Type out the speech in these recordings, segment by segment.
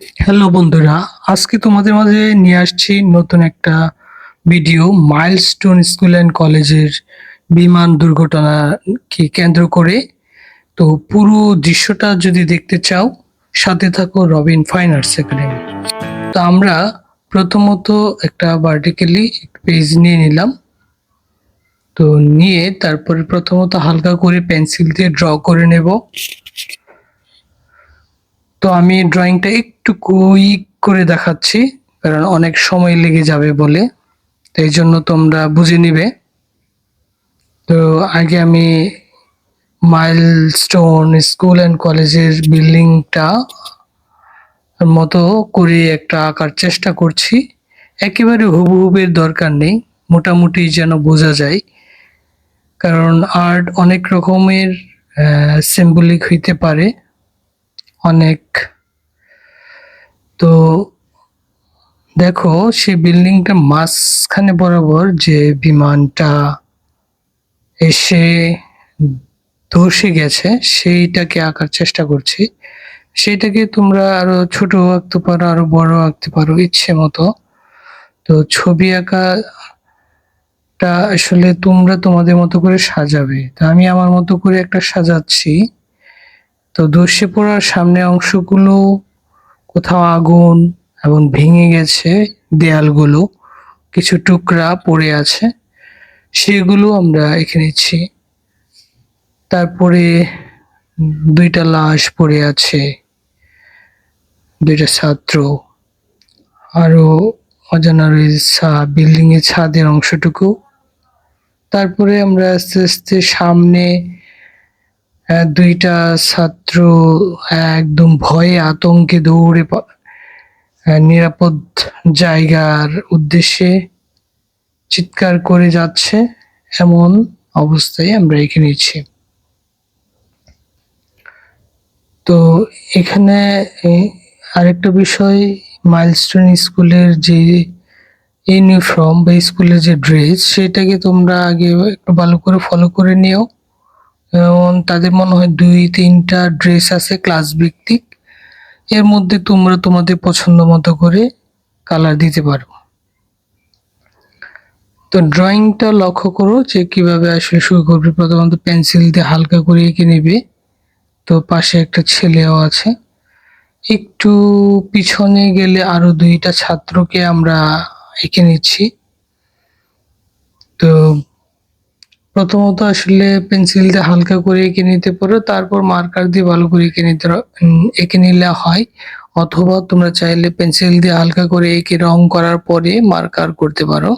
Hello বন্ধুরা। আজকে তোমাদের মাঝে নিয়ে আসছি নতুন একটা ভিডিও মাইলস্টোন স্কুল অ্যান্ড কলেজের বিমান দুর্ঘটনাকে কেন্দ্র করে। তো পুরো দৃশ্যটা যদি দেখতে চাও, সাথে থাকো রবিন ফাইন আর্টস একাডেমি তো আমরা প্রথমত একটা ভার্টিক্যালি পেজ নিয়ে নিলাম। তো নিয়ে তারপরে প্রথমত হালকা করে পেন্সিল দিয়ে ড্র করে নেব। তো আমি ড্রয়িংটা একটু কুইক করে দেখাচ্ছি, কারণ অনেক সময় লেগে যাবে বলে। তো এই জন্য তোমরা বুঝে নিবে। তো আগে আমি মাইলস্টোন স্কুল অ্যান্ড কলেজের বিল্ডিংটা মতো করে একটা আঁকার চেষ্টা করছি। একেবারে হুবহুবের দরকার নেই, মোটামুটি যেন বোঝা যায়। কারণ আর্ট অনেক রকমের সিম্বলিক হইতে পারে। অনেক। তো দেখো, সেই বিল্ডিংটা মাঝখানে বরাবর যে বিমানটা এসে ধসে গেছে, সেইটাকে আঁকার চেষ্টা করছি। সেইটাকে তোমরা আরও ছোট আঁকতে পারো, আরও বড় আঁকতে পারো, ইচ্ছে মতো। তো ছবি আঁকাটা আসলে তোমরা তোমাদের মতো করে সাজাবে। তো আমি আমার মতো করে একটা সাজাচ্ছি। তো ধসে পড়ার সামনে অংশগুলো, কোথাও আগুন এবং ভেঙে গেছে দেয়ালগুলো, কিছু টুকরা পড়ে আছে, সেগুলো আমরা এঁকে নিচ্ছি। তারপরে দুইটা লাশ পড়ে আছে, দুইটা ছাত্র। আরও অজানা রয়েছে বিল্ডিং এর ছাদের অংশটুকু। তারপরে আমরা আস্তে আস্তে সামনে দুইটা ছাত্র একদম ভয়ে আতঙ্কে দৌড়ে নিরাপদ জায়গার উদ্দেশ্যে চিৎকার করে যাচ্ছে এমন অবস্থায় আমরা এঁকে নিচ্ছি তো এখানে আরেকটা বিষয় মাইলস্টোন স্কুলের যে ইউনিফর্ম বা স্কুলের যে ড্রেস সেটাকে তোমরা আগে একটু ভালো করে ফলো করে নিও। তাদের মনে হয় দুই, তিনটা ড্রেস আছে ক্লাস ভিত্তিক। এর মধ্যে তোমরা তোমাদের পছন্দ মতো করে কালার দিতে পারো। তো ড্রয়িংটা লক্ষ্য করো যে কীভাবে আসলে শুরু করবে। প্রথমত পেন্সিল দিয়ে হালকা করে এঁকে নেবে। তো পাশে একটা ছেলেও আছে। একটু পিছনে গেলে আরও দুইটা ছাত্রকে আমরা এঁকে নিচ্ছি। তো প্রথমত আসলে পেন্সিল দিয়ে হালকা করে এঁকে নিতে পারো, তারপর মার্কার দিয়ে ভালো করে এঁকে নিতে এঁকে নিলে হয়। অথবা তোমরা চাইলে পেন্সিল দিয়ে হালকা করে এঁকে রং করার পরে মার্কার করতে পারো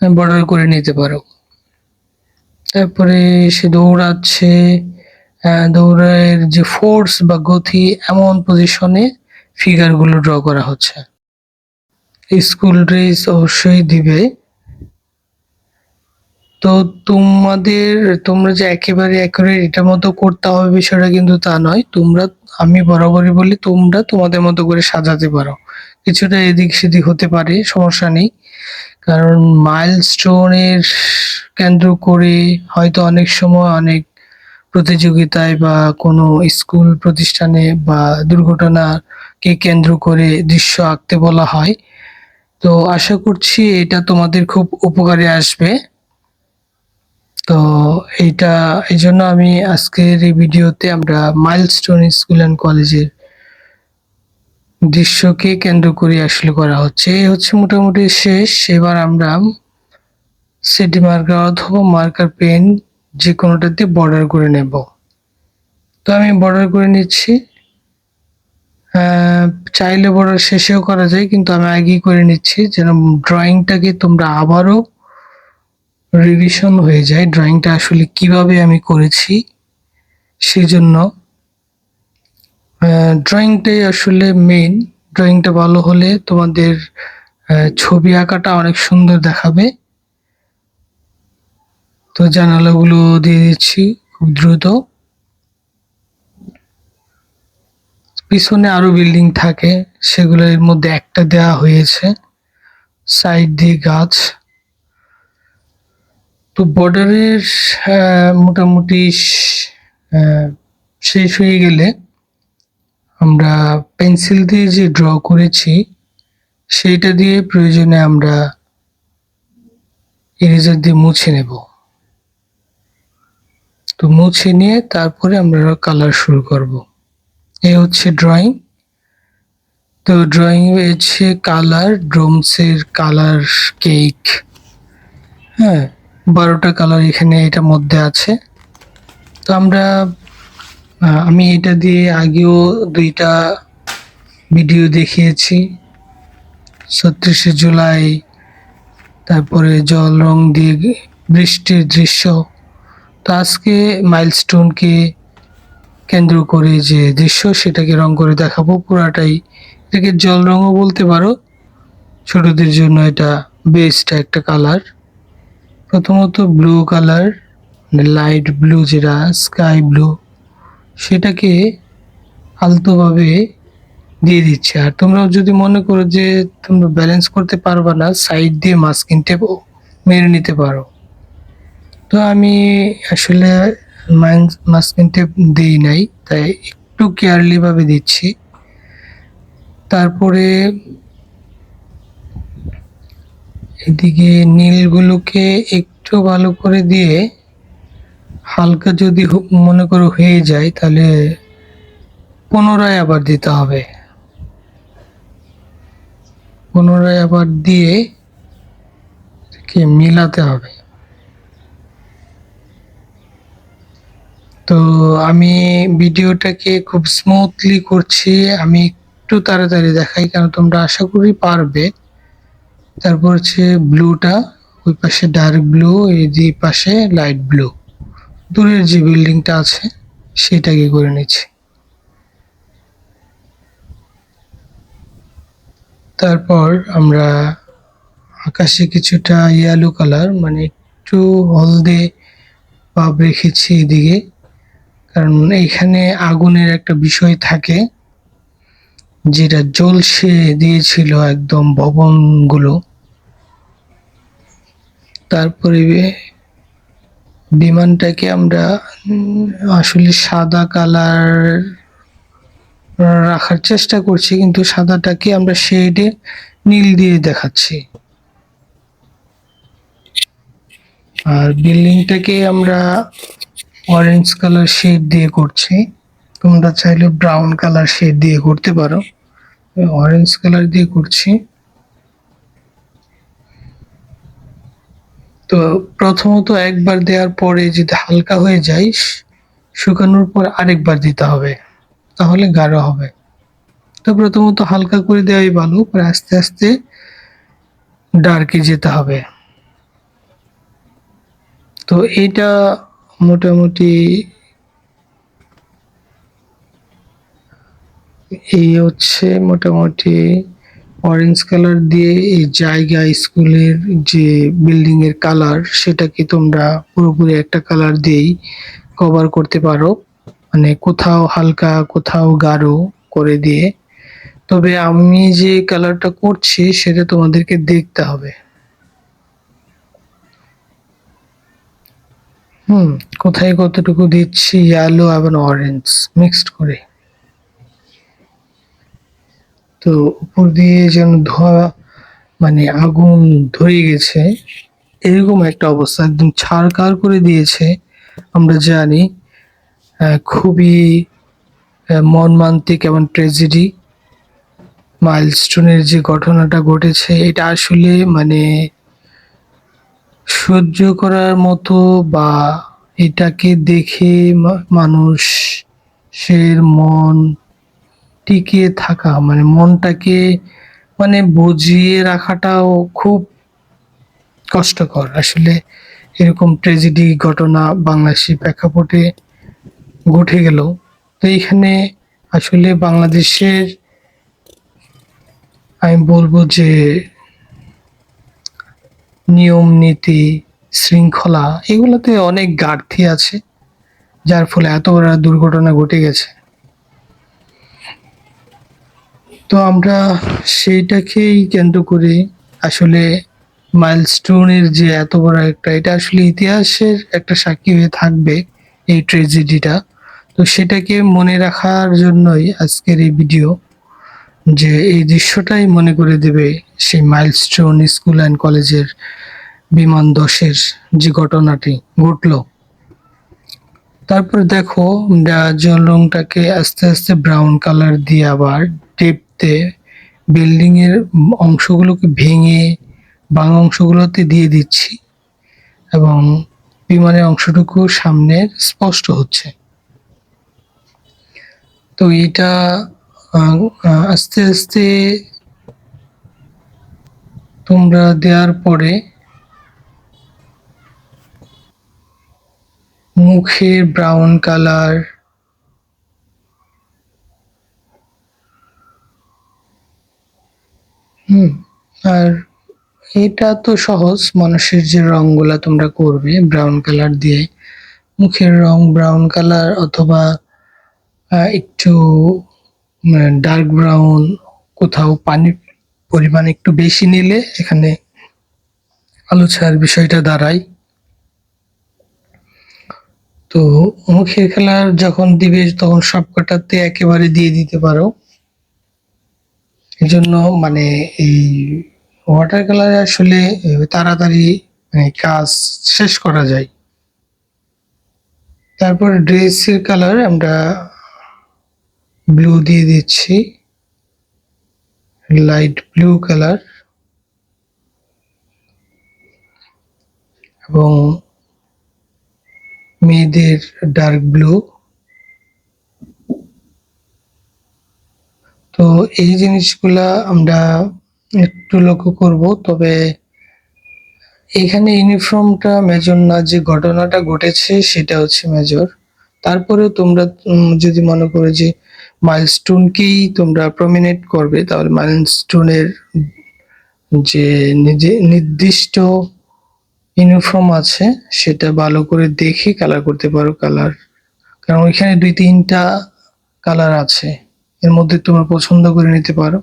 বর্ডার করে নিতে পারো। তারপরে সে দৌড়াচ্ছে দৌড়ের যে ফোর্স বা গতি এমন পজিশনে ফিগারগুলো ড্র করা হচ্ছে। স্কুল ড্রেস অবশ্যই দিবে। তো তোমাদের, তোমরা যে একেবারে একেবারে এটা মতো করতে হবে বিষয়টা কিন্তু তা নয়। তোমরা, আমি বরাবরই বলি, তোমরা তোমাদের মতো করে সাজাতে পারো। কিছুটা এদিক সেদিক হতে পারে, সমস্যা নেই। কারণ মাইলস্টোনের কেন্দ্র করে হয়তো অনেক সময় অনেক প্রতিযোগিতায় বা কোনো স্কুল প্রতিষ্ঠানে বা দুর্ঘটনাকে কেন্দ্র করে দৃশ্য আঁকতে বলা হয়। তো আশা করছি এটা তোমাদের খুব উপকারে আসবে। তো এইটা এই জন্য আমি আজকের এই ভিডিওতে আমরা মাইলস্টোন স্কুল অ্যান্ড কলেজের দৃশ্যকে কেন্দ্র করে আসলে করা হচ্ছে। এই হচ্ছে মোটামুটি শেষ। এবার আমরা সিটি মার্কার অথবা মার্কার পেন যে কোনোটা দিয়ে বর্ডার করে নেব। তো আমি বর্ডার করে নিচ্ছি। চাইলে বর্ডার শেষেও করা যায়, কিন্তু আমি আগেই করে নিচ্ছি। যেন ড্রয়িংটাকে তোমরা আবারও রিভিশন হয়ে যায় ড্রয়িংটা আসলে কীভাবে আমি করেছি, সেজন্য ড্রয়িংটাই আসলে মেইন ড্রয়িংটা ভালো হলে তোমাদের ছবি আঁকাটা অনেক সুন্দর দেখাবে। তো জানালাগুলো দিয়ে দিচ্ছি খুব দ্রুত। পিছনে আরও বিল্ডিং থাকে, সেগুলোর মধ্যে একটা দেওয়া হয়েছে। সাইড দিয়ে গাছ। তো বর্ডারের মোটামুটি শেষ হয়ে গেলে আমরা পেন্সিল দিয়ে যে ড্র করেছি, সেইটা দিয়ে প্রয়োজনে আমরা ইরেজার দিয়ে মুছে নেব। তো মুছে নিয়ে তারপরে আমরা কালার শুরু করব। এই হচ্ছে ড্রয়িং তো ড্রয়িং হয়েছে কালার ড্রোমসের কালার কেক হ্যাঁ। বারোটা কালার এখানে এটার মধ্যে আছে। তো আমরা আমি এটা দিয়ে আগেও দুইটা ভিডিও দেখিয়েছি। ছত্রিশে জুলাই, তারপরে জল, রং দিয়ে বৃষ্টির দৃশ্য। তো আজকে মাইলস্টোনকে কেন্দ্র করে যে দৃশ্য, সেটাকে রং করে দেখাবো পুরাটাই। এটাকে জল রঙও বলতে পারো, ছোটদের জন্য এটা বেস্ট একটা কালার প্রথমত ব্লু কালার লাইট ব্লু যেটা স্কাই ব্লু সেটাকে আলতোভাবে দিয়ে দিচ্ছে। আর তোমরাও যদি মনে করো যে তোমরা ব্যালেন্স করতে পারবা না সাইড দিয়ে মাস্কিন টেপও মেরে নিতে পারো। তো আমি আসলে মাস্কিন টেপ দিই নাই, তাই একটু কেয়ারলি ভাবে দিচ্ছি। তারপরে এদিকে নীলগুলোকে একটু ভালো করে দিয়ে হালকা যদি মনে করো হয়ে যায়, তাহলে পুনরায় আবার দিতে হবে। পুনরায় আবার দিয়ে এটাকে মিলাতে হবে। তো আমি ভিডিওটাকে খুব স্মুথলি করছি, আমি একটু তাড়াতাড়ি দেখাই, কারণ তোমরা আশা করি পারবে। তারপর হচ্ছে ব্লুটা, ওই পাশে ডার্ক ব্লু, এই পাশে লাইট ব্লু। দূরের যে বিল্ডিংটা আছে, সেটাকে করে নিচ্ছি। তারপর আমরা আকাশে কিছুটা ইয়েলো কালার মানে একটু হলদে ভাব রেখেছি এদিকে। কারণ এইখানে আগুনের একটা বিষয় থাকে, যেটা জ্বলসে দিয়েছিল একদম ভবনগুলো। তারপরে বিমানটাকে আমরা আসলে সাদা কালার রাখার চেষ্টা করছি, কিন্তু সাদাটাকে আমরা শেডে নীল দিয়ে দেখাচ্ছি। আর বিল্ডিংটাকে আমরা অরেঞ্জ কালার শেড দিয়ে করছি। তোমরা চাইলে ব্রাউন কালার শেড দিয়ে করতে পারো। অরেঞ্জ কালার দিয়ে করছি। তো প্রথমত একবার দেওয়ার পরে যদি হালকা হয়ে যায়, শুকানোর পর আরেকবার দিতে হবে, তাহলে গাঢ় হবে। তো প্রথমত হালকা করে দেওয়াই ভালো পরে আস্তে আস্তে ডার্কে যেতে হবে। তো এটা মোটামুটি এই হচ্ছে মোটামুটি অরেঞ্জ কালার দিয়ে এই জায়গা, স্কুলের যে বিল্ডিং এর কালার সেটাকে তোমরা পুরোপুরি একটা কালার দিয়েই কভার করতে পারো। মানে কোথাও হালকা, কোথাও গাঢ় করে দিয়ে। তবে আমি যে কালারটা করছি, সেটা তোমাদেরকে দেখতে হবে। হুম, কোথায় কতটুকু দিচ্ছি ইয়েলো এবং অরেঞ্জ মিক্সড করে। তো উপর দিয়ে যেন ধোয়া মানে আগুন ধরে গেছে, এরকম একটা অবস্থা। একদম ছাড়কার করে দিয়েছে, আমরা জানি খুবই মর্মান্তিক এবং ট্রেজেডি মাইলস্টোনের যে ঘটনাটা ঘটেছে, এটা আসলে মানে সহ্য করার মতো বা এটাকে দেখে মানুষের মন টিকিয়ে থাকা মানে মনটাকে মানে বুঝিয়ে রাখাটাও খুব কষ্টকর। আসলে এরকম ট্র্যাজেডি ঘটনা বাংলাদেশি প্রেক্ষাপটে ঘটে গেল। তো এখানে আসলে বাংলাদেশের আমি বলব যে নিয়ম, নীতি, শৃঙ্খলা, এগুলোতে অনেক ঘাটতি আছে, যার ফলে এত বড় দুর্ঘটনা ঘটে গেছে। তো আমরা সেইটাকেই কেন্দ্র করে আসলে মাইলস্টোনের যে এত বড় একটা, এটা আসলে ইতিহাসের একটা সাক্ষী হয়ে থাকবে এই ট্রেজেডিটা তো সেটাকে মনে রাখার জন্যই আজকের এই ভিডিও যে এই দৃশ্যটাই মনে করে দেবে সেই মাইলস্টোন স্কুল অ্যান্ড কলেজের বিমান দশের যে ঘটনাটি ঘটলো। তারপর দেখো জলংটাকে আস্তে আস্তে ব্রাউন কালার দিয়ে আবার টেপতে বিল্ডিং এর অংশগুলোকে ভেঙে ভাঙা অংশগুলোতে দিয়ে দিচ্ছি এবং বিমানের অংশটুকু সামনের স্পষ্ট হচ্ছে। তো এটা আস্তে আস্তে তোমরা দেওয়ার পরে মুখের ব্রাউন কালার হুম, আর এটা তো সহজ, মানুষের যে রংগুলা তোমরা করবে ব্রাউন কালার দিয়ে। মুখের রং ব্রাউন কালার অথবা একটু ডার্ক ব্রাউন কোথাও পানির পরিমাণ একটু বেশি নিলে এখানে আলো ছায়ার বিষয়টা দাঁড়ায়। তো মুখের কালার যখন দিবে, তখন সবকটাতে একেবারে দিয়ে দিতে পারো। এই জন্য মানে এই ওয়াটার কালারে আসলে তাড়াতাড়ি মানে কাজ শেষ করা যায়। তারপর ড্রেসের কালার আমরা ব্লু দিয়ে দিচ্ছি। লাইট ব্লু কালার এবং মেয়েদের ডার্ক ব্লু তো এই জিনিসগুলা আমরা একটু লক্ষ্য করব, তবে এখানে ইউনিফর্মটা মেজর না, যে ঘটনাটা ঘটেছে সেটা হচ্ছে মেজর। তারপরেও তোমরা যদি মনে করো যে মাইলস্টোনকেই তোমরা প্রমিনেট করবে, তাহলে মাইলস্টোনের যে নিজে, নির্দিষ্ট ইউনিফর্ম আছে, সেটা ভালো করে দেখে কালার করতে পারো কালার কারণ ওইখানে দুই তিনটা কালার আছে। এর মধ্যে তোমরা পছন্দ করে নিতে পারো।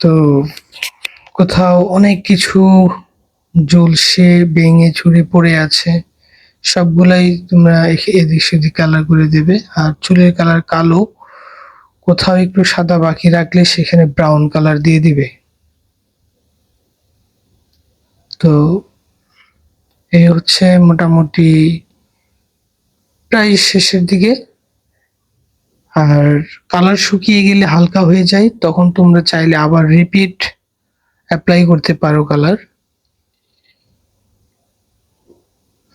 তো কোথাও অনেক কিছু জ্বলছে, ভেঙে ছুড়ে পড়ে আছে। সবগুলাই তোমরা এদিক সেদিক কালার করে দেবে। আর চুলের কালার কালো। কোথাও একটু সাদা বাকি রাখলে সেখানে ব্রাউন কালার দিয়ে দিবে। তো এই হচ্ছে মোটামুটি প্রায় শেষের দিকে। আর কালার শুকিয়ে গেলে হালকা হয়ে যায়, তখন তোমরা চাইলে আবার রিপিট অ্যাপ্লাই করতে পারো কালার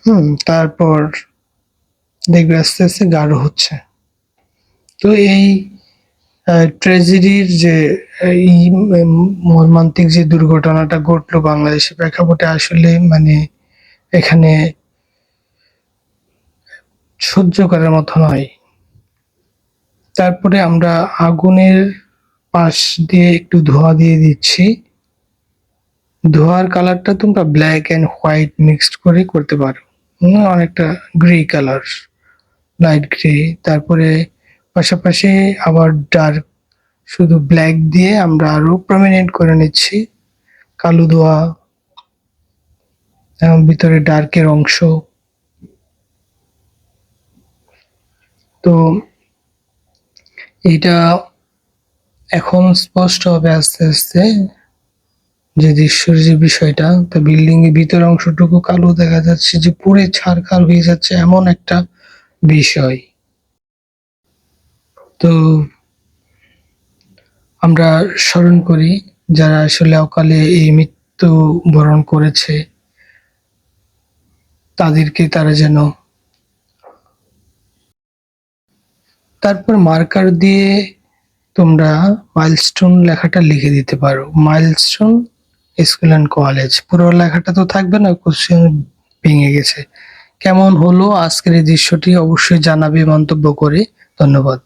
হুম, তারপর দেখবে আস্তে আস্তে গাঢ় হচ্ছে। তো এই ট্র্যাজেডির যে, এই মর্মান্তিক যে দুর্ঘটনাটা ঘটলো বাংলাদেশের প্রেক্ষাপটে আসলে মানে এখানে সহ্য করার মতো নয়। তারপরে আমরা আগুনের পাশ দিয়ে একটু ধোঁয়া দিয়ে দিচ্ছি। ধোঁয়ার কালারটা তোমরা ব্ল্যাক অ্যান্ড হোয়াইট মিক্সড করে করতে পারো। অনেকটা গ্রে কালার লাইট গ্রে তারপরে পাশাপাশি আবার ডার্ক শুধু ব্ল্যাক দিয়ে আমরা আরও প্রমিনেন্ট করে নিচ্ছি। কালো ধোঁয়া এবং ভিতরে ডার্কের অংশ। তো এটা এখন স্পষ্ট হবে আস্তে আস্তে যে দৃশ্যের যে বিষয়টা, তা বিল্ডিং এর ভিতর অংশটুকু কালো দেখা যাচ্ছে যে পুরে ছারখার হয়ে যাচ্ছে এমন একটা বিষয়। তো আমরা স্মরণ করি, যারা আসলে অকালে এই মৃত্যু বরণ করেছে, তাদেরকে তারা যেন তারপর মার্কার দিয়ে তোমরা মাইলস্টোন লেখাটা লিখে দিতে পারো। মাইলস্টোন স্কুল অ্যান্ড কলেজ পুরো লেখাটা তো থাকবে না কোশ্চেন ভেঙে গেছে। কেমন হলো আজকের এই দৃশ্যটি অবশ্যই জানাবে মন্তব্য করে। ধন্যবাদ।